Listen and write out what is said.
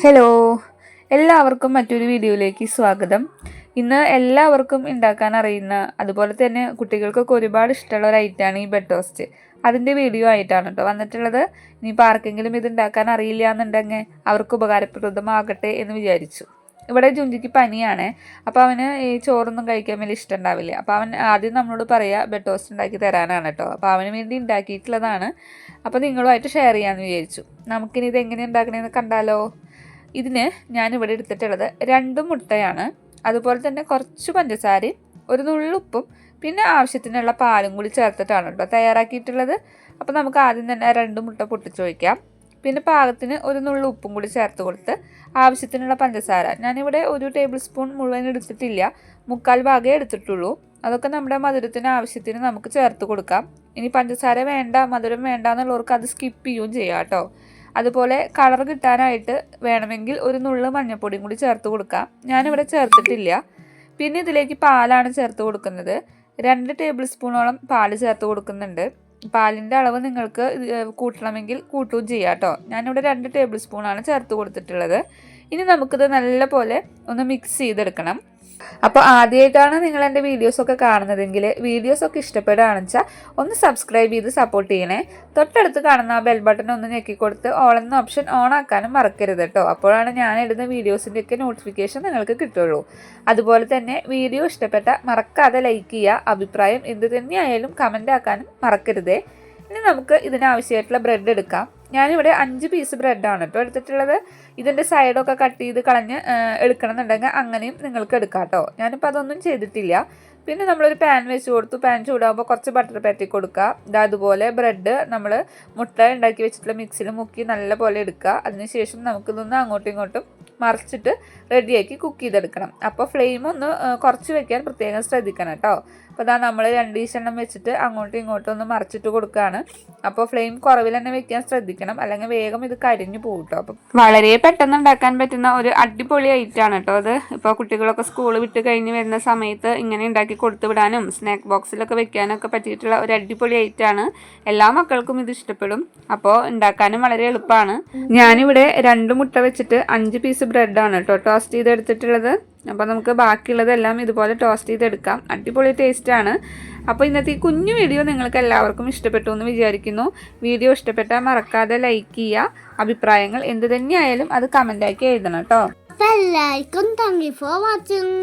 Hello എല്ലാവർക്കും മറ്റൊരു വീഡിയോയിലേക്ക് സ്വാഗതം. ഇന്ന് എല്ലാവർക്കും ഉണ്ടാക്കാൻ അറിയുന്ന അതുപോലെ തന്നെ കുട്ടികൾക്കൊക്കെ ഒരുപാട് ഇഷ്ടമുള്ള ഒരു ഐറ്റമാണ് ഈ ബെഡ് ടോസ്റ്റ് അതിന്റെ വീഡിയോ ആയിട്ടാണ് കേട്ടോ വന്നിട്ടുള്ളത്. ഇനിയിപ്പോൾ ആർക്കെങ്കിലും ഇത് ഉണ്ടാക്കാൻ അറിയില്ല എന്നുണ്ടെങ്കിൽ അവർക്ക് ഉപകാരപ്രദമാകട്ടെ എന്ന് വിചാരിച്ചു. ഇവിടെ ജുഞ്ചിക്ക് പനിയാണ്. അപ്പോൾ അവന് ഈ ചോറൊന്നും കഴിക്കാൻ വലിയ ഇഷ്ടം ഉണ്ടാവില്ല. അപ്പോൾ അവൻ ആദ്യം നമ്മളോട് പറയുക ബെഡ് ടോസ്റ്റ് ഉണ്ടാക്കി തരാനാണ് കേട്ടോ അപ്പോൾ അവന് വേണ്ടി ഉണ്ടാക്കിയിട്ടുള്ളതാണ്. അപ്പോൾ നിങ്ങളുമായിട്ട് ഷെയർ ചെയ്യാമെന്ന് വിചാരിച്ചു. നമുക്കിനി ഇത് എങ്ങനെ ഉണ്ടാക്കണമെന്ന് കണ്ടാലോ? ഇതിന് ഞാനിവിടെ എടുത്തിട്ടുള്ളത് രണ്ട് മുട്ടയാണ്. അതുപോലെ തന്നെ കുറച്ച് പഞ്ചസാരയും ഒരു നുള്ളുപ്പും പിന്നെ ആവശ്യത്തിനുള്ള പാലും കൂടി ചേർത്തിട്ടാണ് കേട്ടോ തയ്യാറാക്കിയിട്ടുള്ളത്. അപ്പോൾ നമുക്ക് ആദ്യം തന്നെ രണ്ട് മുട്ട പൊട്ടിച്ച് വയ്ക്കാം പിന്നെ പാകത്തിന് ഒരു നുള്ളു ഉപ്പും കൂടി ചേർത്ത് കൊടുത്ത് ആവശ്യത്തിനുള്ള പഞ്ചസാര. ഞാനിവിടെ ഒരു ടേബിൾ സ്പൂൺ മുഴുവൻ എടുത്തിട്ടില്ല. മുക്കാൽ ഭാഗമേ എടുത്തിട്ടുള്ളൂ. അതൊക്കെ നമ്മുടെ മധുരത്തിന് ആവശ്യത്തിന് നമുക്ക് ചേർത്ത് കൊടുക്കാം. ഇനി പഞ്ചസാര വേണ്ട മധുരം വേണ്ട എന്നുള്ളവർക്ക് അത് സ്കിപ്പ് ചെയ്യുകയും ചെയ്യാം കേട്ടോ. അതുപോലെ കളർ കിട്ടാനായിട്ട് വേണമെങ്കിൽ ഒരു നുള്ളു മഞ്ഞപ്പൊടിയും കൂടി ചേർത്ത് കൊടുക്കാം. ഞാനിവിടെ ചേർത്തിട്ടില്ല. പിന്നെ ഇതിലേക്ക് പാലാണ് ചേർത്ത് കൊടുക്കുന്നത്. രണ്ട് ടേബിൾ സ്പൂണോളം പാൽ ചേർത്ത് കൊടുക്കുന്നുണ്ട്. പാലിന്റെ അളവ് നിങ്ങൾക്ക് കൂട്ടണമെങ്കിൽ കൂട്ടുകയും ചെയ്യാം കേട്ടോ. ഞാനിവിടെ രണ്ട് ടേബിൾ സ്പൂണാണ് ചേർത്ത് കൊടുത്തിട്ടുള്ളത്. ഇനി നമുക്കിത് നല്ല പോലെ ഒന്ന് മിക്സ് ചെയ്തെടുക്കണം. അപ്പോൾ ആദ്യമായിട്ടാണ് നിങ്ങൾ എന്റെ വീഡിയോസൊക്കെ കാണുന്നതെങ്കിൽ വീഡിയോസൊക്കെ ഇഷ്ടപ്പെടുകയാണെന്ന് വെച്ചാൽ ഒന്ന് സബ്സ്ക്രൈബ് ചെയ്ത് സപ്പോർട്ട് ചെയ്യണേ. തൊട്ടടുത്ത് കാണുന്ന ആ ബെൽ ബട്ടൺ ഒന്ന് ഞെക്കിക്കൊടുത്ത് ഓൾ എന്ന ഓപ്ഷൻ ഓൺ ആക്കാനും മറക്കരുത് കേട്ടോ അപ്പോഴാണ് ഞാൻ ഇടുന്ന വീഡിയോസിന്റെയൊക്കെ നോട്ടിഫിക്കേഷൻ നിങ്ങൾക്ക് കിട്ടുള്ളൂ. അതുപോലെ തന്നെ വീഡിയോ ഇഷ്ടപ്പെട്ട മറക്കാതെ ലൈക്ക് ചെയ്യുക അഭിപ്രായം എന്ത് തന്നെയായാലും കമന്റ് ആക്കാനും മറക്കരുതേ. ഇനി നമുക്ക് ഇതിനാവശ്യമായിട്ടുള്ള ബ്രെഡ് എടുക്കാം. ഞാനിവിടെ അഞ്ച് പീസ് ബ്രെഡാണ് കേട്ടോ എടുത്തിട്ടുള്ളത്. ഇതിന്റെ സൈഡൊക്കെ കട്ട് ചെയ്ത് കളഞ്ഞ് എടുക്കണം എന്നുണ്ടെങ്കിൽ അങ്ങനെയും നിങ്ങൾക്ക് എടുക്കാം കേട്ടോ ഞാനിപ്പോൾ അതൊന്നും ചെയ്തിട്ടില്ല. പിന്നെ നമ്മളൊരു പാൻ വെച്ച് കൊടുത്തു. പാൻ ചൂടാകുമ്പോൾ കുറച്ച് ബട്ടർ പാറ്റി കൊടുക്കുക ഇതാ അതുപോലെ ബ്രെഡ് നമ്മൾ മുട്ട ഉണ്ടാക്കി വെച്ചിട്ടുള്ള മിക്സിയിൽ മുക്കി നല്ല പോലെ എടുക്കുക അതിനുശേഷം നമുക്കിതൊന്ന് അങ്ങോട്ടും ഇങ്ങോട്ടും മറിച്ചിട്ട് റെഡിയാക്കി കുക്ക് ചെയ്തെടുക്കണം. അപ്പോൾ ഫ്ലെയിം ഒന്ന് കുറച്ച് വെക്കാൻ പ്രത്യേകം ശ്രദ്ധിക്കണം കേട്ടോ അപ്പോൾ ഇതാ നമ്മൾ രണ്ട് ഈശെണ്ണം വെച്ചിട്ട് അങ്ങോട്ടും ഇങ്ങോട്ടും ഒന്ന് മറിച്ചിട്ട് കൊടുക്കുകയാണ് അപ്പോൾ ഫ്ലെയിം കുറവിൽ തന്നെ വെക്കാൻ ശ്രദ്ധിക്കണം. അല്ലെങ്കിൽ വേഗം ഇത് കരിഞ്ഞു പോകും അപ്പം വളരെ പെട്ടെന്ന് ഉണ്ടാക്കാൻ പറ്റുന്ന ഒരു അടിപൊളി ഐറ്റമാണ് കേട്ടോ അത്. ഇപ്പോൾ കുട്ടികളൊക്കെ സ്കൂൾ വിട്ട് കഴിഞ്ഞ് വരുന്ന സമയത്ത് ഇങ്ങനെ ഉണ്ടാക്കി കൊടുത്തു വിടാനും സ്നാക്ക് ബോക്സിലൊക്കെ വെക്കാനൊക്കെ പറ്റിയിട്ടുള്ള ഒരു അടിപൊളി ഐറ്റമാണ് എല്ലാ മക്കൾക്കും ഇത് ഇഷ്ടപ്പെടും. അപ്പോൾ ഉണ്ടാക്കാനും വളരെ എളുപ്പമാണ്. ഞാനിവിടെ രണ്ട് മുട്ട വെച്ചിട്ട് അഞ്ച് പീസ് ബ്രെഡാണ് കേട്ടോ ടോസ്റ്റ് ചെയ്തെടുത്തിട്ടുള്ളത്. അപ്പോൾ നമുക്ക് ബാക്കിയുള്ളതെല്ലാം ഇതുപോലെ ടോസ്റ്റ് ചെയ്തെടുക്കാം. അടിപൊളി ടേസ്റ്റാണ് അപ്പോൾ ഇന്നത്തെ ഈ കുഞ്ഞു വീഡിയോ നിങ്ങൾക്ക് എല്ലാവർക്കും ഇഷ്ടപ്പെട്ടു എന്ന് വിചാരിക്കുന്നു. വീഡിയോ ഇഷ്ടപ്പെട്ടാൽ മറക്കാതെ ലൈക്ക് ചെയ്യുക. അഭിപ്രായങ്ങൾ എന്ത് തന്നെയായാലും അത് കമന്റാക്കി എഴുതണം കേട്ടോ. എല്ലാവർക്കും താങ്ക് യു ഫോർ വാച്ചിങ്